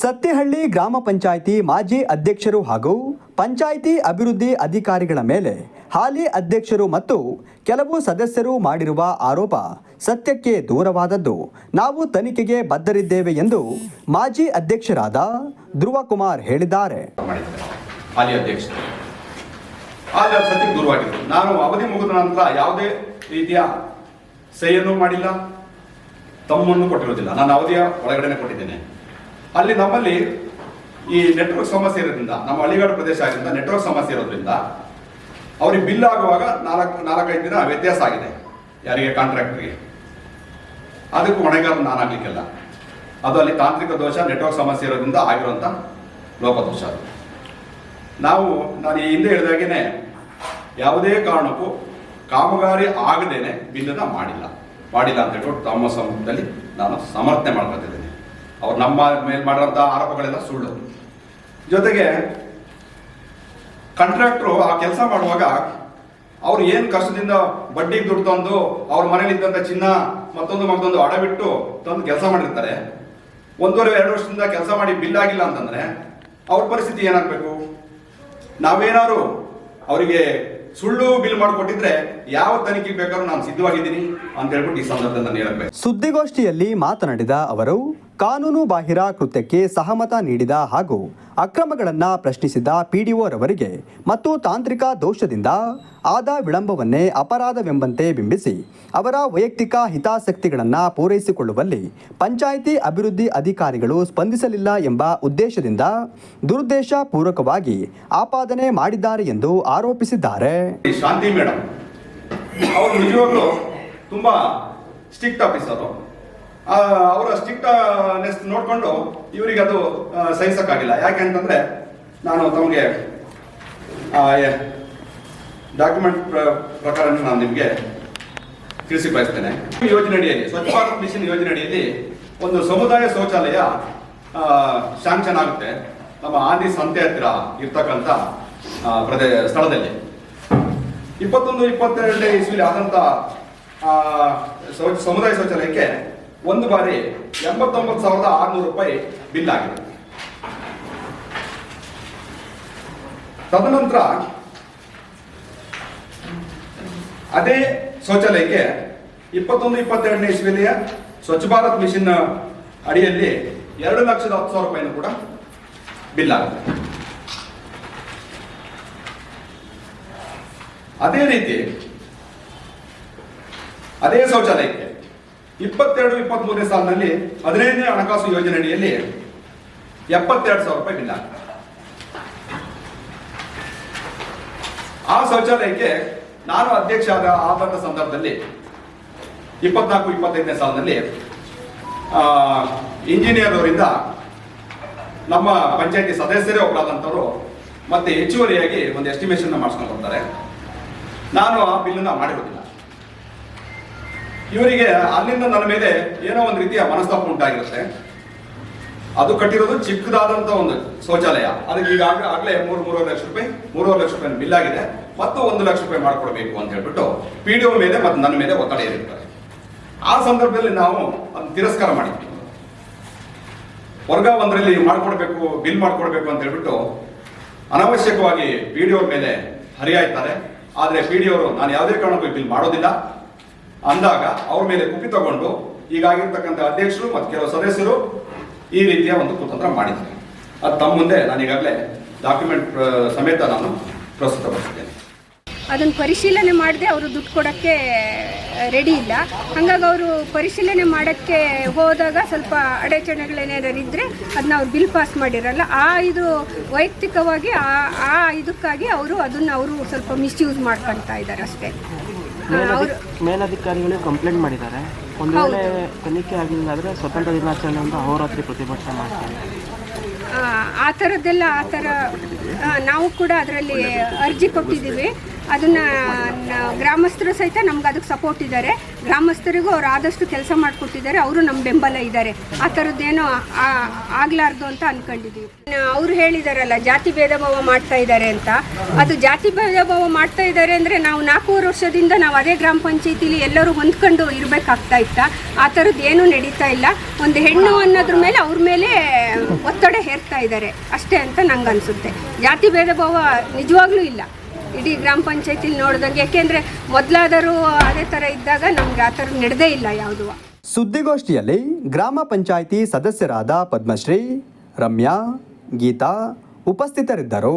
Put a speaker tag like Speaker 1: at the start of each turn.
Speaker 1: ಸತ್ಯಹಳ್ಳಿ ಗ್ರಾಮ ಪಂಚಾಯಿತಿ ಮಾಜಿ ಅಧ್ಯಕ್ಷರು ಹಾಗೂ ಪಂಚಾಯಿತಿ ಅಭಿವೃದ್ಧಿ ಅಧಿಕಾರಿಗಳ ಮೇಲೆ ಹಾಲಿ ಅಧ್ಯಕ್ಷರು ಮತ್ತು ಕೆಲವು ಸದಸ್ಯರು ಮಾಡಿರುವ ಆರೋಪ ಸತ್ಯಕ್ಕೆ ದೂರವಾದದ್ದು. ನಾವು ತನಿಖೆಗೆ ಬದ್ಧರಿದ್ದೇವೆ ಎಂದು ಮಾಜಿ ಅಧ್ಯಕ್ಷರಾದ ಧ್ರುವ ಕುಮಾರ್ ಹೇಳಿದ್ದಾರೆ
Speaker 2: ಅಧ್ಯಕ್ಷರು ನಾನು ಅವಧಿ ಮುಗಿದ ನಂತರ ಯಾವುದೇ ರೀತಿಯ ಸಹಿಯನ್ನು ಮಾಡಿಲ್ಲ, ತಮ್ಮನ್ನು ಕೊಟ್ಟಿರೋದಿಲ್ಲ ನಾನು ಅವಧಿಯ ಒಳಗಡೆನೆ ಕೊಟ್ಟಿದ್ದೇನೆ. ಅಲ್ಲಿ ನಮ್ಮಲ್ಲಿ ಈ ನೆಟ್ವರ್ಕ್ ಸಮಸ್ಯೆ ಇರೋದ್ರಿಂದ, ನಮ್ಮ ಹಳ್ಳಿಗಾಡು ಪ್ರದೇಶ ಆಗಿದ್ದರಿಂದ ನೆಟ್ವರ್ಕ್ ಸಮಸ್ಯೆ ಇರೋದ್ರಿಂದ ಅವ್ರಿಗೆ ಬಿಲ್ ಆಗುವಾಗ ನಾಲ್ಕು, ನಾಲ್ಕೈದು ದಿನ ವ್ಯತ್ಯಾಸ ಆಗಿದೆ, ಯಾರಿಗೆ ಕಾಂಟ್ರಾಕ್ಟ್ರಿಗೆ ಅದಕ್ಕೂ ಹೊಣೆಗಾರ ನಾನಾಗ್ಲಿಕ್ಕಿಲ್ಲ. ಅದು ಅಲ್ಲಿ ತಾಂತ್ರಿಕ ದೋಷ ನೆಟ್ವರ್ಕ್ ಸಮಸ್ಯೆ ಇರೋದ್ರಿಂದ ಆಗಿರುವಂಥ ಲೋಪದೋಷ ಅದು. ನಾವು, ನಾನು ಈ ಹಿಂದೆ ಹೇಳಿದಾಗೇನೆ ಯಾವುದೇ ಕಾರಣಕ್ಕೂ ಕಾಮಗಾರಿ ಆಗದೇನೆ ಬಿಲ್ಲನ್ನು ಮಾಡಿಲ್ಲ. ಮಾಡಿಲ್ಲ ಅಂತ ಹೇಳ್ಬಿಟ್ಟು ತಮ್ಮ ಸಮೂಹದಲ್ಲಿ ನಾನು ಸಮರ್ಥನೆ ಮಾಡ್ಕೊತಿದ್ದೇನೆ. ಅವ್ರು ನಮ್ಮ ಮೇಲೆ ಮಾಡಿರೋಂಥ ಆರೋಪಗಳೆಲ್ಲ ಸುಳ್ಳು. ಜೊತೆಗೆ ಕಾಂಟ್ರಾಕ್ಟ್ರು ಆ ಕೆಲಸ ಮಾಡುವಾಗ ಅವ್ರು ಏನು ಕಷ್ಟದಿಂದ ಬಡ್ಡಿಗೆ ದುಡ್ಡು ತಂದು ಅವ್ರ ಮನೇಲಿ ಇದ್ದಂಥ ಚಿನ್ನ ಮತ್ತೊಂದು ಮತ್ತೊಂದು ಅಡ ಬಿಟ್ಟು ತಂದು ಕೆಲಸ ಮಾಡಿರ್ತಾರೆ. ಒಂದೂವರೆ, ಎರಡು ವರ್ಷದಿಂದ ಕೆಲಸ ಮಾಡಿ ಬಿಲ್ ಆಗಿಲ್ಲ ಅಂತಂದ್ರೆ ಅವ್ರ ಪರಿಸ್ಥಿತಿ ಏನಾಗಬೇಕು? ನಾವೇನಾದ್ರು ಅವರಿಗೆ ಸುಳ್ಳು ಬಿಲ್ ಮಾಡಿಕೊಟ್ಟಿದ್ರೆ ಯಾವ ತನಿಖೆಗೆ ಬೇಕಾದ್ರೂ ನಾನು ಸಿದ್ಧವಾಗಿದ್ದೀನಿ ಅಂತ ಹೇಳ್ಬಿಟ್ಟು ಈ ಸಂದರ್ಭದಲ್ಲಿ ನಾನು ಹೇಳಬೇಕು
Speaker 1: ಸುದ್ದಿಗೋಷ್ಠಿಯಲ್ಲಿ ಮಾತನಾಡಿದ ಅವರು ಕಾನೂನು ಬಾಹಿರ ಕೃತ್ಯಕ್ಕೆ ಸಹಮತ ನೀಡಿದ ಹಾಗೂ ಅಕ್ರಮಗಳನ್ನು ಪ್ರಶ್ನಿಸಿದ ಪಿಡಿಒರವರಿಗೆ ಮತ್ತು ತಾಂತ್ರಿಕ ದೋಷದಿಂದ ಆದ ವಿಳಂಬವನ್ನೇ ಅಪರಾಧವೆಂಬಂತೆ ಬಿಂಬಿಸಿ ಅವರ ವೈಯಕ್ತಿಕ ಹಿತಾಸಕ್ತಿಗಳನ್ನು ಪೂರೈಸಿಕೊಳ್ಳುವಲ್ಲಿ ಪಂಚಾಯಿತಿ ಅಭಿವೃದ್ಧಿ ಅಧಿಕಾರಿಗಳು ಸ್ಪಂದಿಸಲಿಲ್ಲ ಎಂಬ ಉದ್ದೇಶದಿಂದ ದುರುದ್ದೇಶ ಪೂರಕವಾಗಿ ಆಪಾದನೆ ಮಾಡಿದ್ದಾರೆ ಎಂದು ಆರೋಪಿಸಿದ್ದಾರೆ.
Speaker 2: ಶಾಂತಿ ಮೇಡಮ್ ಅವರು ನಿಜವಾಗ್ಲೂ ತುಂಬಾ ಸ್ಟ್ರಿಕ್ಟ್ ಆಫೀಸರು. ಅವರ ಸ್ಟ್ರಿಕ್ಟ್ನೆಸ್ ನೋಡಿಕೊಂಡು ಇವರಿಗೆ ಅದು ಸಹಿಸೋಕ್ಕಾಗಿಲ್ಲ. ಯಾಕೆ ಅಂತಂದ್ರೆ ನಾನು ತಮಗೆ ಡಾಕ್ಯುಮೆಂಟ್ ಪ್ರಕಾರ ನಾನು ನಿಮಗೆ ತಿಳಿಸಿ ಬಯಸ್ತೇನೆ. ಯೋಜನೆ ಅಡಿಯಲ್ಲಿ ಸ್ವಚ್ಛ ಭಾರತ್ ಮಿಷನ್ ಯೋಜನೆ ಅಡಿಯಲ್ಲಿ ಒಂದು ಸಮುದಾಯ ಶೌಚಾಲಯ ಶಾಂಕ್ಷನ್ ಆಗುತ್ತೆ. ನಮ್ಮ ಆದಿ ಸಂತೆ ಹತ್ತಿರ ಇರ್ತಕ್ಕಂಥ ಪ್ರದೇ ಸ್ಥಳದಲ್ಲಿ. ಇಪ್ಪತ್ತೊಂದು ಇಪ್ಪತ್ತೆರಡನೇ ಇಸ್ವಿಲಿ ಆದಂತ ಆ, ಶೌಚ- ಸಮುದಾಯ ಶೌಚಾಲಯಕ್ಕೆ ಒಂದು ಬಾರಿ ಎಂಬತ್ತೊಂಬತ್ತು ಸಾವಿರದ ಆರುನೂರು ರೂಪಾಯಿ ಬಿಲ್ ಆಗಿದೆ. ತದನಂತರ ಅದೇ ಶೌಚಾಲಯಕ್ಕೆ ಇಪ್ಪತ್ತೊಂದು, ಇಪ್ಪತ್ತೆರಡನೇ ಇಸ್ವಿಲಿಯ ಸ್ವಚ್ಛ ಭಾರತ್ ಮಿಷನ್ ಅಡಿಯಲ್ಲಿ ಎರಡು ಲಕ್ಷದ ಹತ್ತು ಸಾವಿರ ರೂಪಾಯಿನೂ ಕೂಡ ಬಿಲ್ ಆಗುತ್ತೆ. ಅದೇ ರೀತಿ ಅದೇ ಶೌಚಾಲಯಕ್ಕೆ ಇಪ್ಪತ್ತೆರಡು ಇಪ್ಪತ್ತ್ ಮೂರನೇ ಸಾಲಿನಲ್ಲಿ ಹದಿನೈದನೇ ಹಣಕಾಸು ಯೋಜನೆ ಅಡಿಯಲ್ಲಿ ಎಪ್ಪತ್ತೆರಡು ಸಾವಿರ ರೂಪಾಯಿ ಬಿಲ್ ಆ ಶೌಚಾಲಯಕ್ಕೆ ನಾನು ಅಧ್ಯಕ್ಷ ಆದ ಸಂದರ್ಭದಲ್ಲಿ ಇಪ್ಪತ್ನಾಲ್ಕು, ಇಪ್ಪತ್ತೈದನೇ ಸಾಲಿನಲ್ಲಿ ಇಂಜಿನಿಯರ್ ಅವರಿಂದ ನಮ್ಮ ಪಂಚಾಯತಿ ಸದಸ್ಯರೇ ಒಬ್ಬರಾದಂಥವ್ರು ಮತ್ತೆ ಹೆಚ್ಚುವರಿಯಾಗಿ ಒಂದು ಎಸ್ಟಿಮೇಷನ್ ಮಾಡಿಸ್ಕೊಂಡು ಬರ್ತಾರೆ ನಾನು ಆ ಬಿಲ್ಲನ್ನ ಮಾಡಿರೋದಿಲ್ಲ. ಇವರಿಗೆ ಅಲ್ಲಿಂದ ನನ್ನ ಮೇಲೆ ಏನೋ ಒಂದು ರೀತಿಯ ಮನಸ್ತಾಪ ಉಂಟಾಗಿರುತ್ತೆ. ಅದು ಕಟ್ಟಿರೋದು ಚಿಕ್ಕದಾದಂತ ಒಂದು ಶೌಚಾಲಯ. ಅದಕ್ಕೆ ಈಗ ಆಗ್ಲೇ ಮೂರು, ಮೂರುವರೆ ಲಕ್ಷ ರೂಪಾಯಿ, ಮೂರುವರೆ ಲಕ್ಷ ರೂಪಾಯಿ ಬಿಲ್ ಆಗಿದೆ ಮತ್ತು ಒಂದು ಲಕ್ಷ ರೂಪಾಯಿ ಮಾಡ್ಕೊಡ್ಬೇಕು ಅಂತ ಹೇಳ್ಬಿಟ್ಟು ಪಿ ಡಿ ಮೇಲೆ ಮತ್ತು ನನ್ನ ಮೇಲೆ ಒತ್ತಡ ಇರುತ್ತಾರೆ ಆ ಸಂದರ್ಭದಲ್ಲಿ ನಾವು ಅದನ್ನು ತಿರಸ್ಕಾರ ಮಾಡಿದ್ವಿ. ವರ್ಗ ಒಂದರಲ್ಲಿ ಮಾಡ್ಕೊಡ್ಬೇಕು, ಬಿಲ್ ಮಾಡ್ಕೊಡ್ಬೇಕು ಅಂತ ಹೇಳ್ಬಿಟ್ಟು ಅನಾವಶ್ಯಕವಾಗಿ ಪಿ ಡಿ ಮೇಲೆ ಹರಿಯಾಯ್ತಾರೆ. ಆದರೆ ಪಿ ಡಿ ಅವರು, ನಾನು ಯಾವುದೇ ಕಾರಣಕ್ಕೂ ಬಿಲ್ ಮಾಡೋದಿಲ್ಲ. ಅಂದಾಗ ಅವ್ರ ಮೇಲೆ ಕುಪಿತಗೊಂಡು ಈಗಾಗಿರ್ತಕ್ಕಂಥ ಅಧ್ಯಕ್ಷರು ಮತ್ತು ಕೆಲವು ಸದಸ್ಯರು ಈ ರೀತಿಯ ಒಂದು ಕುತಂತ್ರ ಮಾಡಿದ್ದಾರೆ ಅದು ತಮ್ಮ ಮುಂದೆ ನಾನು ಈಗಾಗಲೇ ಡಾಕ್ಯುಮೆಂಟ್ ಸಮೇತ ನಾನು ಪ್ರಸ್ತುತಪಡಿಸಿದ್ದೇನೆ.
Speaker 3: ಅದನ್ನು ಪರಿಶೀಲನೆ ಮಾಡದೆ ಅವರು ದುಡ್ಡು ಕೊಡೋಕ್ಕೆ ರೆಡಿ ಇಲ್ಲ. ಹಾಗಾಗಿ ಅವರು ಪರಿಶೀಲನೆ ಮಾಡೋಕ್ಕೆ ಹೋದಾಗ ಸ್ವಲ್ಪ ಅಡಚಣೆಗಳೇನಾದ್ರು ಇದ್ದರೆ ಅದನ್ನ ಅವ್ರು ಬಿಲ್ ಪಾಸ್ ಮಾಡಿರಲ್ಲ ಆ ಇದು ವೈಯಕ್ತಿಕವಾಗಿ ಆ ಆ ಇದಕ್ಕಾಗಿ ಅವರು ಅದನ್ನು ಅವರು ಸ್ವಲ್ಪ ಮಿಸ್ಯೂಸ್ ಮಾಡ್ಕೊಳ್ತಾ ಇದ್ದಾರೆ ಅಷ್ಟೇ. ಅವರು
Speaker 4: ಮೇಲಧಿಕಾರಿಗಳು ಕಂಪ್ಲೇಂಟ್ ಮಾಡಿದ್ದಾರೆ. ಒಂದು ವೇಳೆ ತನಿಖೆ ಆಗಲಿಲ್ಲ ಆದರೆ ಸ್ವತಂತ್ರ ದಿನಾಚರಣೆ ಅಂತ ಅಹೋರಾತ್ರಿ ಪ್ರತಿಭಟನೆ ಮಾಡ್ತಾರೆ
Speaker 3: ಆ ಥರದ್ದೆಲ್ಲ ಆ ಥರ ನಾವು ಕೂಡ ಅದರಲ್ಲಿ ಅರ್ಜಿ ಕೊಟ್ಟಿದ್ದೀವಿ. ಅದನ್ನು ಗ್ರಾಮಸ್ಥರು ಸಹಿತ ನಮ್ಗೆ ಅದಕ್ಕೆ ಸಪೋರ್ಟ್ ಇದ್ದಾರೆ ಗ್ರಾಮಸ್ಥರಿಗೂ ಅವ್ರು ಆದಷ್ಟು ಕೆಲಸ ಮಾಡಿಕೊಟ್ಟಿದ್ದಾರೆ. ಅವರು ನಮ್ಮ ಬೆಂಬಲ ಇದ್ದಾರೆ ಆ ಥರದ್ದೇನೋ ಆಗಲಾರ್ದು ಅಂತ ಅಂದ್ಕೊಂಡಿದ್ದೀವಿ ಅವರು ಹೇಳಿದಾರಲ್ಲ, ಜಾತಿ ಭೇದ ಭಾವ ಮಾಡ್ತಾ ಇದ್ದಾರೆ ಅಂತ. ಅದು ಜಾತಿ ಭೇದ ಭಾವ ಮಾಡ್ತಾ ಇದ್ದಾರೆ ಅಂದರೆ ನಾವು ನಾಲ್ಕೂವರೆ ವರ್ಷದಿಂದ ನಾವು ಅದೇ ಗ್ರಾಮ ಪಂಚಾಯತಿಲಿ ಎಲ್ಲರೂ ಹೊಂದ್ಕೊಂಡು ಇರಬೇಕಾಗ್ತಾ ಇತ್ತ? ಆ ಥರದ್ದು ಏನೂ ನಡೀತಾ ಇಲ್ಲ. ಒಂದು ಹೆಣ್ಣು ಅನ್ನೋದ್ರ ಮೇಲೆ ಅವ್ರ ಮೇಲೆ ಒತ್ತಡ ಹೇರ್ತಾ ಇದ್ದಾರೆ ಅಷ್ಟೇ ಅಂತ ನಂಗೆ ಅನಿಸುತ್ತೆ. ಜಾತಿ ಭೇದ ಭಾವ ನಿಜವಾಗ್ಲೂ ಇಲ್ಲ. ಇಡೀ ಗ್ರಾಮ ಪಂಚಾಯತಿಲಿ ನೋಡಿದಂಗೆ, ಯಾಕೆಂದರೆ ಮೊದಲಾದರೂ ಅದೇ ಥರ ಇದ್ದಾಗ ನಮ್ಗೆ ಆ ಥರ ನಡೆದೇ ಇಲ್ಲ ಯಾವುದೂ.
Speaker 1: ಸುದ್ದಿಗೋಷ್ಠಿಯಲ್ಲಿ ಗ್ರಾಮ ಪಂಚಾಯಿತಿ ಸದಸ್ಯರಾದ ಪದ್ಮಶ್ರೀ, ರಮ್ಯಾ, ಗೀತಾ ಉಪಸ್ಥಿತರಿದ್ದರು.